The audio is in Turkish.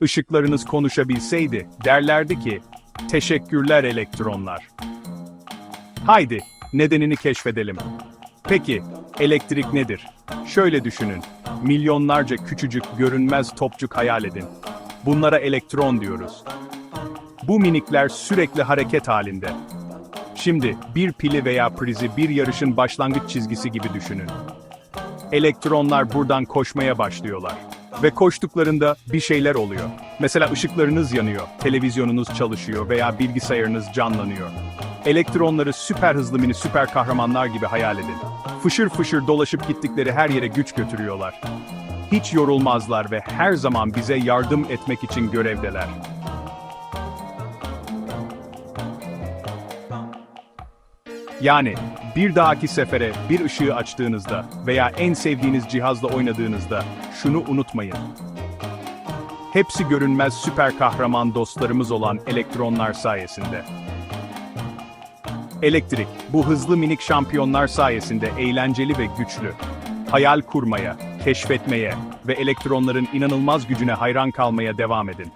Işıklarınız konuşabilseydi, derlerdi ki, teşekkürler elektronlar. Haydi, nedenini keşfedelim. Peki, elektrik nedir? Şöyle düşünün, milyonlarca küçücük, görünmez topçuk hayal edin. Bunlara elektron diyoruz. Bu minikler sürekli hareket halinde. Şimdi, bir pili veya prizi bir yarışın başlangıç çizgisi gibi düşünün. Elektronlar buradan koşmaya başlıyorlar. Ve koştuklarında bir şeyler oluyor. Mesela ışıklarınız yanıyor, televizyonunuz çalışıyor veya bilgisayarınız canlanıyor. Elektronları süper hızlı mini süper kahramanlar gibi hayal edin. Fışır fışır dolaşıp gittikleri her yere güç götürüyorlar. Hiç yorulmazlar ve her zaman bize yardım etmek için görevdeler. Yani bir dahaki sefere bir ışığı açtığınızda veya en sevdiğiniz cihazla oynadığınızda şunu unutmayın. Hepsi görünmez süper kahraman dostlarımız olan elektronlar sayesinde. Elektrik, bu hızlı minik şampiyonlar sayesinde eğlenceli ve güçlü. Hayal kurmaya, keşfetmeye ve elektronların inanılmaz gücüne hayran kalmaya devam edin.